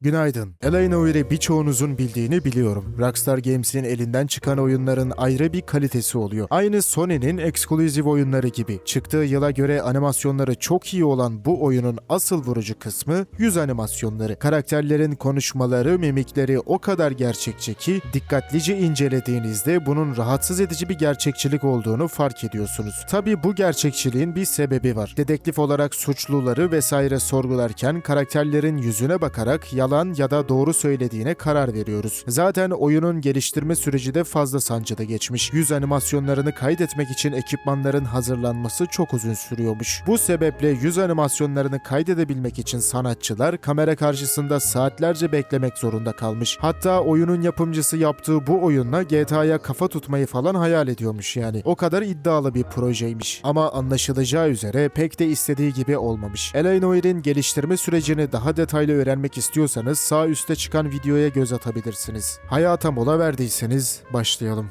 Günaydın. Elena Weir'i birçoğunuzun bildiğini biliyorum. Rockstar Games'in elinden çıkan oyunların ayrı bir kalitesi oluyor. Aynı Sony'nin eksklusif oyunları gibi. Çıktığı yıla göre animasyonları çok iyi olan bu oyunun asıl vurucu kısmı yüz animasyonları. Karakterlerin konuşmaları, mimikleri o kadar gerçekçi ki dikkatlice incelediğinizde bunun rahatsız edici bir gerçekçilik olduğunu fark ediyorsunuz. Tabi bu gerçekçiliğin bir sebebi var. Dedektif olarak suçluları vesaire sorgularken karakterlerin yüzüne bakarak yalan ya da doğru söylediğine karar veriyoruz. Zaten oyunun geliştirme süreci de fazla sancıda geçmiş. Yüz animasyonlarını kaydetmek için ekipmanların hazırlanması çok uzun sürüyormuş. Bu sebeple yüz animasyonlarını kaydedebilmek için sanatçılar kamera karşısında saatlerce beklemek zorunda kalmış. Hatta oyunun yapımcısı yaptığı bu oyunla GTA'ya kafa tutmayı falan hayal ediyormuş yani. O kadar iddialı bir projeymiş. Ama anlaşılacağı üzere pek de istediği gibi olmamış. Eleanor'in geliştirme sürecini daha detaylı öğrenmek istiyorsanız sağ üstte çıkan videoya göz atabilirsiniz. Hayata mola verdiyseniz başlayalım.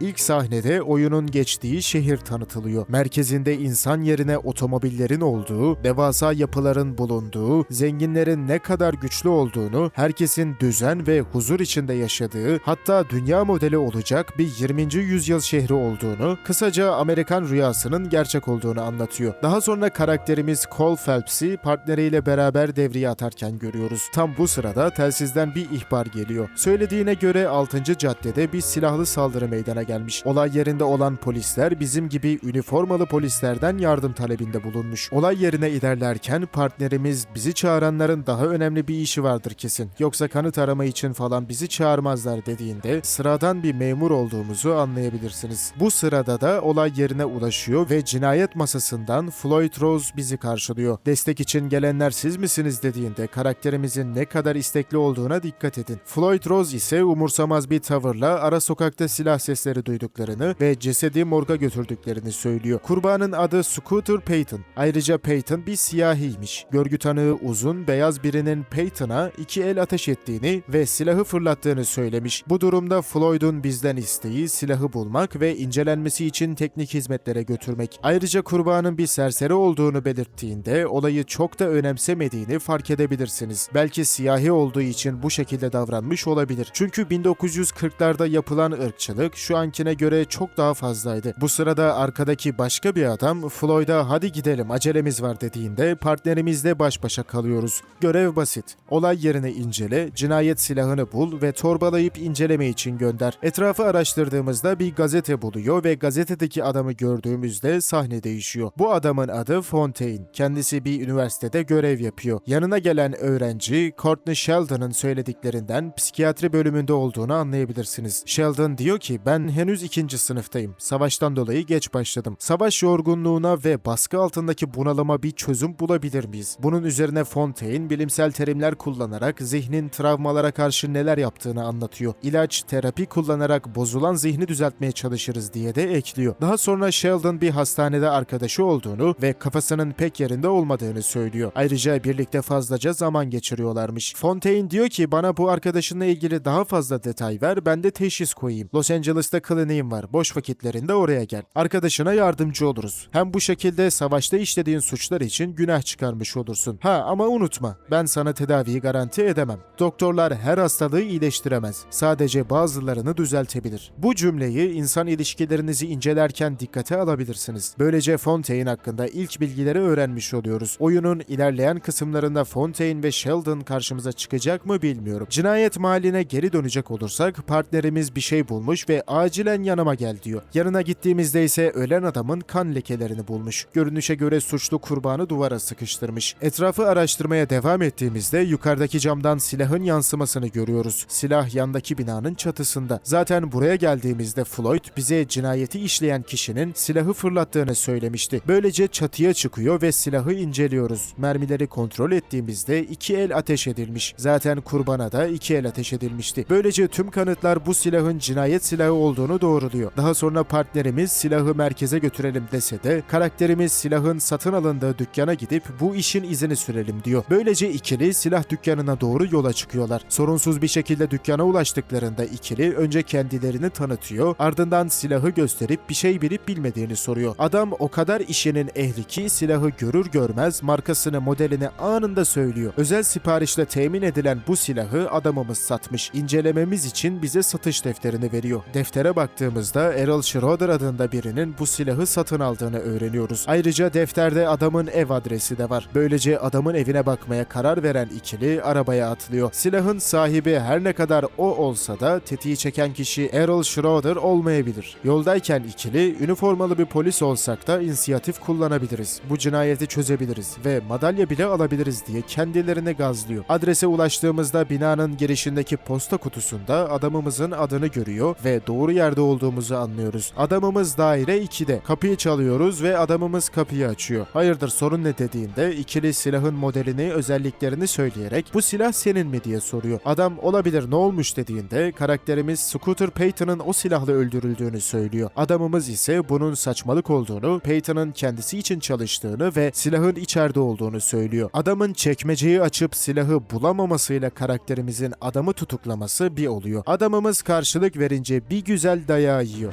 İlk sahnede oyunun geçtiği şehir tanıtılıyor. Merkezinde insan yerine otomobillerin olduğu, devasa yapıların bulunduğu, zenginlerin ne kadar güçlü olduğunu, herkesin düzen ve huzur içinde yaşadığı, hatta dünya modeli olacak bir 20. yüzyıl şehri olduğunu, kısaca Amerikan rüyasının gerçek olduğunu anlatıyor. Daha sonra karakterimiz Cole Phelps'i partneriyle beraber devreye atarken görüyoruz. Tam bu sırada telsizden bir ihbar geliyor. Söylediğine göre 6. caddede bir silahlı saldırı meydana gelmiş. Olay yerinde olan polisler bizim gibi üniformalı polislerden yardım talebinde bulunmuş. Olay yerine ilerlerken partnerimiz bizi çağıranların daha önemli bir işi vardır kesin. Yoksa kanıt arama için falan bizi çağırmazlar dediğinde sıradan bir memur olduğumuzu anlayabilirsiniz. Bu sırada da olay yerine ulaşıyor ve cinayet masasından Floyd Rose bizi karşılıyor. Destek için gelenler siz misiniz dediğinde karakterimizin ne kadar istekli olduğuna dikkat edin. Floyd Rose ise umursamaz bir tavırla ara sokakta silah sesleri duyduklarını ve cesedi morga götürdüklerini söylüyor. Kurbanın adı Scooter Payton. Ayrıca Payton bir siyahiymiş. Görgü tanığı uzun beyaz birinin Payton'a iki el ateş ettiğini ve silahı fırlattığını söylemiş. Bu durumda Floyd'un bizden isteği silahı bulmak ve incelenmesi için teknik hizmetlere götürmek. Ayrıca kurbanın bir serseri olduğunu belirttiğinde olayı çok da önemsemediğini fark edebilirsiniz. Belki siyahi olduğu için bu şekilde davranmış olabilir. Çünkü 1940'larda yapılan ırkçılık şu ankine göre çok daha fazlaydı. Bu sırada arkadaki başka bir adam Floyd'a hadi gidelim acelemiz var dediğinde partnerimizle baş başa kalıyoruz. Görev basit. Olay yerini incele, cinayet silahını bul ve torbalayıp inceleme için gönder. Etrafı araştırdığımızda bir gazete buluyor ve gazetedeki adamı gördüğümüzde sahne değişiyor. Bu adamın adı Fontaine. Kendisi bir üniversitede görev yapıyor. Yanına gelen öğrenci Courtney Sheldon'ın söylediklerinden psikiyatri bölümünde olduğunu anlayabilirsiniz. Sheldon diyor ki ben henüz ikinci sınıftayım. Savaştan dolayı geç başladım. Savaş yorgunluğuna ve baskı altındaki bunalıma bir çözüm bulabilir miyiz? Bunun üzerine Fontaine bilimsel terimler kullanarak zihnin travmalara karşı neler yaptığını anlatıyor. İlaç, terapi kullanarak bozulan zihni düzeltmeye çalışırız diye de ekliyor. Daha sonra Sheldon bir hastanede arkadaşı olduğunu ve kafasının pek yerinde olmadığını söylüyor. Ayrıca birlikte fazlaca zaman geçiriyorlarmış. Fontaine diyor ki bana bu arkadaşınla ilgili daha fazla detay ver ben de teşhis koyayım. Los Angeles'ta kliniğim var. Boş vakitlerinde oraya gel. Arkadaşına yardımcı oluruz. Hem bu şekilde savaşta işlediğin suçlar için günah çıkarmış olursun. Ha ama unutma ben sana tedaviyi garanti edemem. Doktorlar her hastalığı iyileştiremez. Sadece bazılarını düzeltebilir. Bu cümleyi insan ilişkilerinizi incelerken dikkate alabilirsiniz. Böylece Fontaine hakkında ilk bilgileri öğrenmiş oluyoruz. Oyunun ilerleyen kısımlarında Fontaine ve Sheldon karşımıza çıkacak mı bilmiyorum. Cinayet mahalline geri dönecek olursak partnerimiz bir şey bulmuş ve acilen yanıma gel diyor. Yanına gittiğimizde ise ölen adamın kan lekelerini bulmuş. Görünüşe göre suçlu kurbanı duvara sıkıştırmış. Etrafı araştırmaya devam ettiğimizde yukarıdaki camdan silahın yansımasını görüyoruz. Silah yandaki binanın çatısında. Zaten buraya geldiğimizde Floyd bize cinayeti işleyen kişinin silahı fırlattığını söylemişti. Böylece çatıya çıkıyor ve silahı inceliyoruz. Mermileri kontrol ettiğimizde iki el ateş edilmiş. Zaten kurbana da iki el ateş edilmişti. Böylece tüm kanıtlar bu silahın cinayet silahı olduğunu olduğunu doğruluyor. Daha sonra partnerimiz silahı merkeze götürelim dese de karakterimiz silahın satın alındığı dükkana gidip bu işin izini sürelim diyor. Böylece ikili silah dükkanına doğru yola çıkıyorlar. Sorunsuz bir şekilde dükkana ulaştıklarında ikili önce kendilerini tanıtıyor, ardından silahı gösterip bir şey bilip bilmediğini soruyor. Adam o kadar işinin ehli ki silahı görür görmez markasını modelini anında söylüyor. Özel siparişle temin edilen bu silahı adamımız satmış. İncelememiz için bize satış defterini veriyor. Deftere baktığımızda Errol Schroeder adında birinin bu silahı satın aldığını öğreniyoruz. Ayrıca defterde adamın ev adresi de var. Böylece adamın evine bakmaya karar veren ikili arabaya atlıyor. Silahın sahibi her ne kadar o olsa da tetiği çeken kişi Errol Schroeder olmayabilir. Yoldayken ikili üniformalı bir polis olsak da inisiyatif kullanabiliriz. Bu cinayeti çözebiliriz ve madalya bile alabiliriz diye kendilerini gazlıyor. Adrese ulaştığımızda binanın girişindeki posta kutusunda adamımızın adını görüyor ve doğru yerde olduğumuzu anlıyoruz. Adamımız daire 2'de. Kapıyı çalıyoruz ve adamımız kapıyı açıyor. Hayırdır sorun ne dediğinde ikili silahın modelini, özelliklerini söyleyerek bu silah senin mi diye soruyor. Adam olabilir ne olmuş dediğinde karakterimiz Scooter Payton'ın o silahla öldürüldüğünü söylüyor. Adamımız ise bunun saçmalık olduğunu, Payton'ın kendisi için çalıştığını ve silahın içeride olduğunu söylüyor. Adamın çekmeceyi açıp silahı bulamamasıyla karakterimizin adamı tutuklaması bir oluyor. Adamımız karşılık verince bir güzel dayağı yiyor.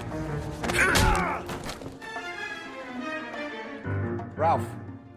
Ralph,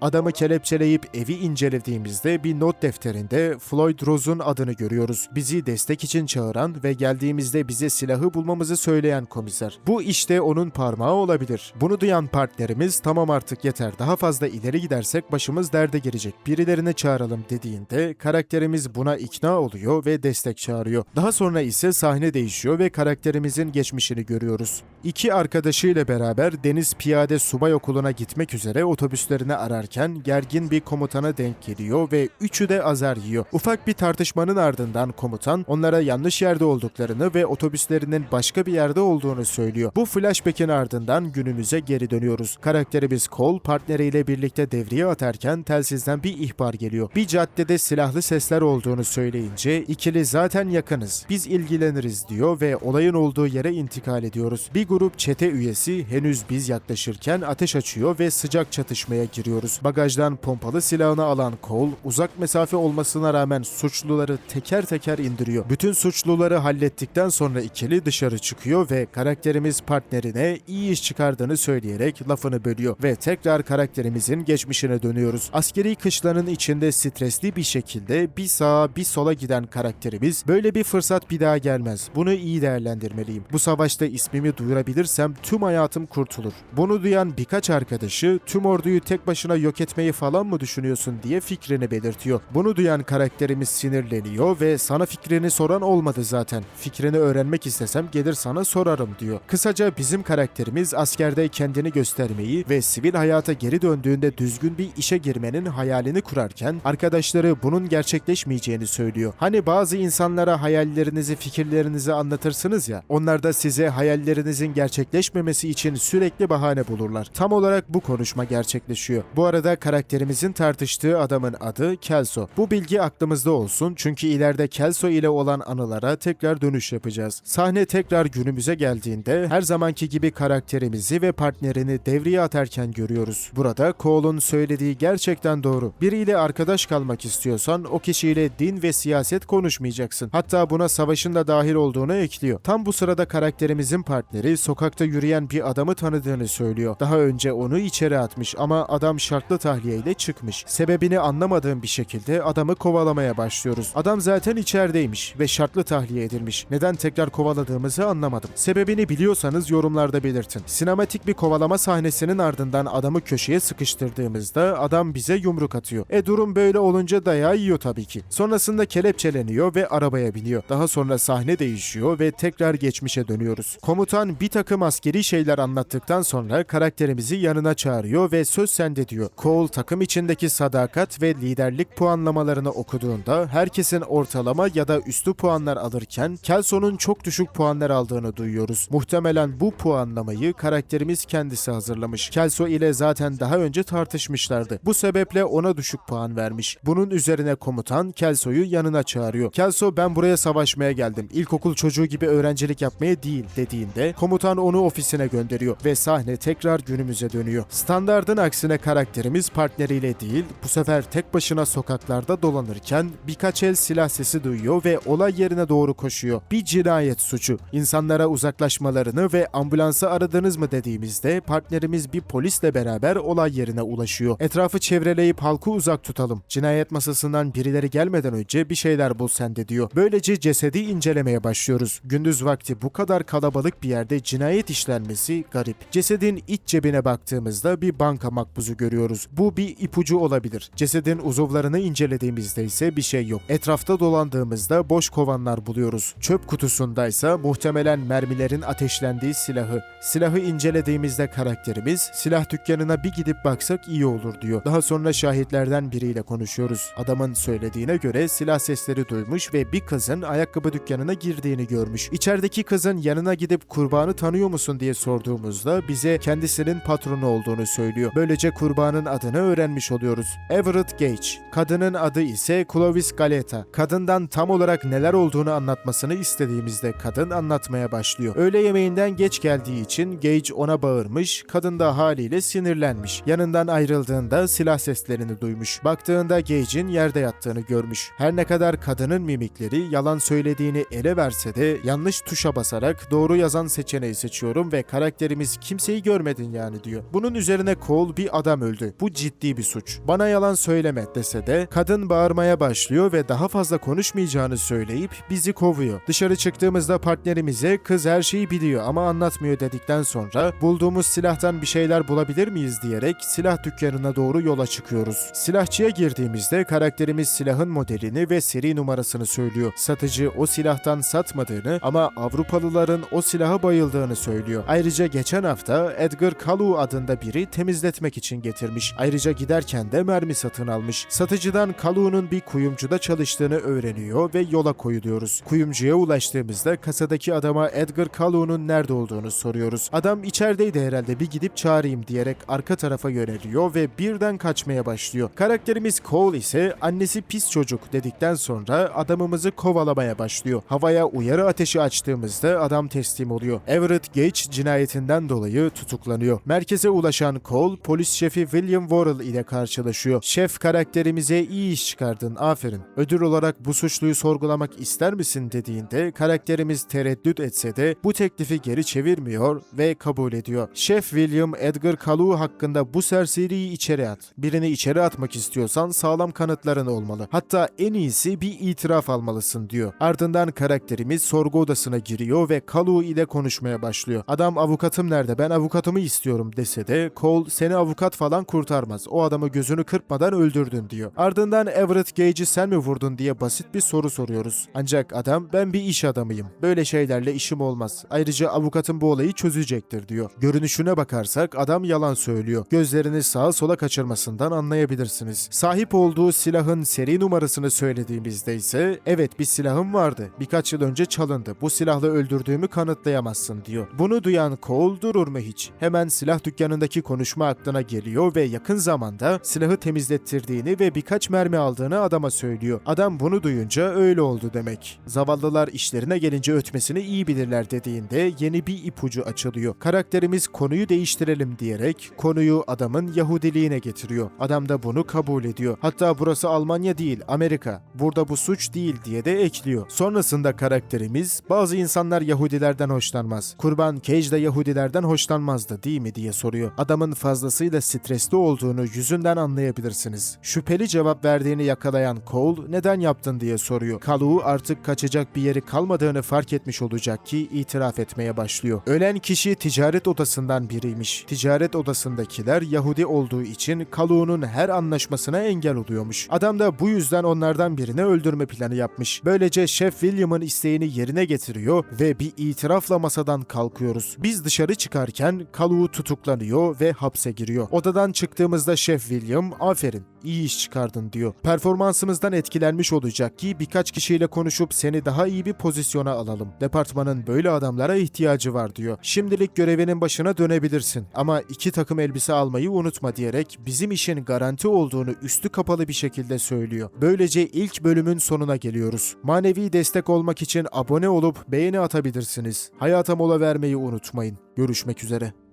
Adamı kelepçeleyip evi incelediğimizde bir not defterinde Floyd Rose'un adını görüyoruz. Bizi destek için çağıran ve geldiğimizde bize silahı bulmamızı söyleyen komiser. Bu işte onun parmağı olabilir. Bunu duyan partnerimiz tamam artık yeter daha fazla ileri gidersek başımız derde girecek. Birilerini çağıralım dediğinde karakterimiz buna ikna oluyor ve destek çağırıyor. Daha sonra ise sahne değişiyor ve karakterimizin geçmişini görüyoruz. İki arkadaşıyla beraber Deniz Piyade Subay Okulu'na gitmek üzere otobüslerini ararken gergin bir komutana denk geliyor ve üçü de azar yiyor. Ufak bir tartışmanın ardından komutan onlara yanlış yerde olduklarını ve otobüslerinin başka bir yerde olduğunu söylüyor. Bu flashback'in ardından günümüze geri dönüyoruz. Karakterimiz Cole partneriyle birlikte devriye atarken telsizden bir ihbar geliyor. Bir caddede silahlı sesler olduğunu söyleyince ikili zaten yakınız. Biz ilgileniriz diyor ve olayın olduğu yere intikal ediyoruz. Bir grup çete üyesi henüz biz yaklaşırken ateş açıyor ve sıcak çatışmaya giriyoruz. Bagajdan pompalı silahını alan Cole uzak mesafe olmasına rağmen suçluları teker teker indiriyor. Bütün suçluları hallettikten sonra ikili dışarı çıkıyor ve karakterimiz partnerine iyi iş çıkardığını söyleyerek lafını bölüyor ve tekrar karakterimizin geçmişine dönüyoruz. Askeri kışlanın içinde stresli bir şekilde bir sağa bir sola giden karakterimiz böyle bir fırsat bir daha gelmez. Bunu iyi değerlendirmeliyim. Bu savaşta ismimi duyurabilirsem tüm hayatım kurtulur. Bunu duyan birkaç arkadaşı tüm orduyu tek başına yok etmeyi falan mı düşünüyorsun diye fikrini belirtiyor. Bunu duyan karakterimiz sinirleniyor ve sana fikrini soran olmadı zaten. Fikrini öğrenmek istesem gelir sana sorarım diyor. Kısaca bizim karakterimiz askerde kendini göstermeyi ve sivil hayata geri döndüğünde düzgün bir işe girmenin hayalini kurarken arkadaşları bunun gerçekleşmeyeceğini söylüyor. Hani bazı insanlara hayallerinizi, fikirlerinizi anlatırsınız ya. Onlar da size hayallerinizin gerçekleşmemesi için sürekli bahane bulurlar. Tam olarak bu konuşma gerçekleşiyor. Bu arada karakterimizin tartıştığı adamın adı Kelso. Bu bilgi aklımızda olsun çünkü ileride Kelso ile olan anılara tekrar dönüş yapacağız. Sahne tekrar günümüze geldiğinde her zamanki gibi karakterimizi ve partnerini devriye atarken görüyoruz. Burada Cole'un söylediği gerçekten doğru. Biriyle arkadaş kalmak istiyorsan o kişiyle din ve siyaset konuşmayacaksın. Hatta buna savaşın da dahil olduğunu ekliyor. Tam bu sırada karakterimizin partneri sokakta yürüyen bir adamı tanıdığını söylüyor. Daha önce onu içeri atmış ama adam şartlı tahliye ile çıkmış. Sebebini anlamadığım bir şekilde adamı kovalamaya başlıyoruz. Adam zaten içerideymiş ve şartlı tahliye edilmiş. Neden tekrar kovaladığımızı anlamadım. Sebebini biliyorsanız yorumlarda belirtin. Sinematik bir kovalama sahnesinin ardından adamı köşeye sıkıştırdığımızda adam bize yumruk atıyor. E durum böyle olunca dayağı yiyor tabii ki. Sonrasında kelepçeleniyor ve arabaya biniyor. Daha sonra sahne değişiyor ve tekrar geçmişe dönüyoruz. Komutan bir takım askeri şeyler anlattıktan sonra karakterimizi yanına çağırıyor ve söz sende diyor. Cole takım içindeki sadakat ve liderlik puanlamalarını okuduğunda herkesin ortalama ya da üstü puanlar alırken Kelson'un çok düşük puanlar aldığını duyuyoruz. Muhtemelen bu puanlamayı karakterimiz kendisi hazırlamış. Kelso ile zaten daha önce tartışmışlardı. Bu sebeple ona düşük puan vermiş. Bunun üzerine komutan Kelso'yu yanına çağırıyor. Kelso ben buraya savaşmaya geldim. İlkokul çocuğu gibi öğrencilik yapmaya değil dediğinde komutan onu ofisine gönderiyor ve sahne tekrar günümüze dönüyor. Standardın aksine karakterimiz partneriyle değil bu sefer tek başına sokaklarda dolanırken birkaç el silah sesi duyuyor ve olay yerine doğru koşuyor. Bir cinayet suçu. İnsanlara uzaklaşmalarını ve ambulansı aradınız mı dediğimizde partnerimiz bir polisle beraber olay yerine ulaşıyor. Etrafı çevreleyip halkı uzak tutalım. Cinayet masasından birileri gelmeden önce bir şeyler bul sen de diyor. Böylece cesedi incelemeye başlıyoruz. Gündüz vakti bu kadar kalabalık bir yerde cinayet işlenmesi garip. Cesedin iç cebine baktığımızda bir banka makbuzu görüyoruz. Bu bir ipucu olabilir. Cesedin uzuvlarını incelediğimizde ise bir şey yok. Etrafta dolandığımızda boş kovanlar buluyoruz. Çöp kutusundaysa muhtemelen mermilerin ateşlendiği silahı. Silahı incelediğimizde karakterimiz silah dükkanına bir gidip baksak iyi olur diyor. Daha sonra şahitlerden biriyle konuşuyoruz. Adamın söylediğine göre silah sesleri duymuş ve bir kızın ayakkabı dükkanına girdiğini görmüş. İçerideki kızın yanına gidip kurbanı tanıyor musun diye sorduğumuzda bize kendisinin patronu olduğunu söylüyor. Böylece kurbanın adını öğrenmiş oluyoruz. Everett Gage. Kadının adı ise Clovis Galeta. Kadından tam olarak neler olduğunu anlatmasını istediğimizde kadın anlatmaya başlıyor. Öğle yemeğinden geç geldiği için Gage ona bağırmış, kadın da haliyle sinirlenmiş. Yanından ayrıldığında silah seslerini duymuş. Baktığında Gage'in yerde yattığını görmüş. Her ne kadar kadının mimikleri yalan söylediğini ele verse de yanlış tuşa basarak doğru yazan seçeneği seçiyorum ve karakterimiz kimseyi görmedin yani diyor. Bunun üzerine Cole bir adam öldü. Bu ciddi bir suç. Bana yalan söyleme dese de kadın bağırmaya başlıyor ve daha fazla konuşmayacağını söyleyip bizi kovuyor. Dışarı çıktığımızda partnerimize kız her şeyi biliyor ama anlatmıyor dedikten sonra bulduğumuz silahtan bir şeyler bulabilir miyiz diyerek silah dükkanına doğru yola çıkıyoruz. Silahçıya girdiğimizde karakterimiz silahın modelini ve seri numarasını söylüyor. Satıcı o silahtan satmadığını ama Avrupalıların o silaha bayıldığını söylüyor. Ayrıca geçen hafta Edgar Kalu adında biri temizletmek için getirmiş. Ayrıca giderken de mermi satın almış. Satıcıdan Kalu'nun bir kuyumcuda çalıştığını öğreniyor ve yola koyuluyoruz. Kuyumcuya ulaştığımızda kasadaki adama Edgar Kalu'nun nerede olduğunu soruyoruz. Adam içerideydi herhalde bir gidip çağırayım diyerek arka tarafa yöneliyor ve birden kaçmaya başlıyor. Karakterimiz Cole ise annesi pis çocuk dedikten sonra adamımızı kovalamaya başlıyor. Havaya uyarı ateşi açtığımızda adam teslim oluyor. Everett Gage cinayetinden dolayı tutuklanıyor. Merkeze ulaşan Cole polis şefi William Worrell ile karşılaşıyor. Şef karakterimize iyi iş çıkardın aferin. Ödül olarak bu suçluyu sorgulamak ister misin dediğinde karakterimiz tereddüt etse de bu teklifi geri çevirmiyor ve kabul ediyor. Şef William Edgar Kalu hakkında bu serseriyi içeri at. Birini içeri atmak istiyorsan sağlam kanıtların olmalı. Hatta en iyisi bir itiraf almalısın diyor. Ardından karakterimiz sorgu odasına giriyor ve Kalu ile konuşmaya başlıyor. Adam avukatım nerede ben avukatımı istiyorum dese de Cole seni avukat falan kurtarmaz. O adamı gözünü kırpmadan öldürdün diyor. Ardından Everett Gage'i sen mi vurdun diye basit bir soru soruyoruz. Ancak adam ben bir iş adamıyım. Böyle şeylerle işim olmaz. Ayrıca avukatım bu olayı çözecektir diyor. Görünüşüne bakarsak adam yalan söylüyor. Gözlerini sağa sola kaçırmasından anlayabilirsiniz. Sahip olduğu silahın seri numarasını söylediğimizde ise evet bir silahım vardı. Birkaç yıl önce çalındı. Bu silahla öldürdüğümü kanıtlayamazsın diyor. Bunu duyan Cole durur mu hiç? Hemen silah dükkanındaki konuşma aklına geliyor ve yakın zamanda silahı temizlettirdiğini ve birkaç mermi aldığını adama söylüyor. Adam bunu duyunca öyle oldu demek. Zavallılar işlerine gelince ötmesini iyi bilirler dediğinde yeni bir ipucu açılıyor. Karakterimiz konuyu değiştirelim diyerek konuyu adamın Yahudiliğine getiriyor. Adam da bunu kabul ediyor. Hatta burası Almanya değil Amerika. Burada bu suç değil diye de ekliyor. Sonrasında karakterimiz bazı insanlar Yahudilerden hoşlanmaz. Kurban Cage de Yahudilerden hoşlanmazdı değil mi diye soruyor. Adamın fazlasıyla stresli olduğunu yüzünden anlayabilirsiniz. Şüpheli cevap verdiğini yakalayan Cole neden yaptın diye soruyor. Kalu artık kaçacak bir yeri kalmadığını fark etmiş olacak ki itiraf etmeye başlıyor. Ölen kişi ticaret odasından biriymiş. Ticaret odasındakiler Yahudi olduğu için Kalu'nun her anlaşmasına engel oluyormuş. Adam da bu yüzden onlardan birini öldürme planı yapmış. Böylece Şef William'ın isteğini yerine getiriyor ve bir itirafla masadan kalkıyoruz. Biz dışarı çıkarken Kalu tutuklanıyor ve hapse giriyor. Odadan çıktığımızda Şef William aferin iyi iş çıkardın diyor. Performansımızdan etkilenmiş olacak ki birkaç kişiyle konuşup seni daha iyi bir pozisyona alalım. Departmanın böyle adamlara ihtiyacı var diyor. Şimdilik görevinin başına dönebilirsin ama iki takım elbise almayı unutma diyerek bizim işin garanti olduğunu üstü kapalı bir şekilde söylüyor. Böylece ilk bölümün sonuna geliyoruz. Manevi destek olmak için abone olup beğeni atabilirsiniz. Hayata mola vermeyi unutmayın. Görüşmek üzere.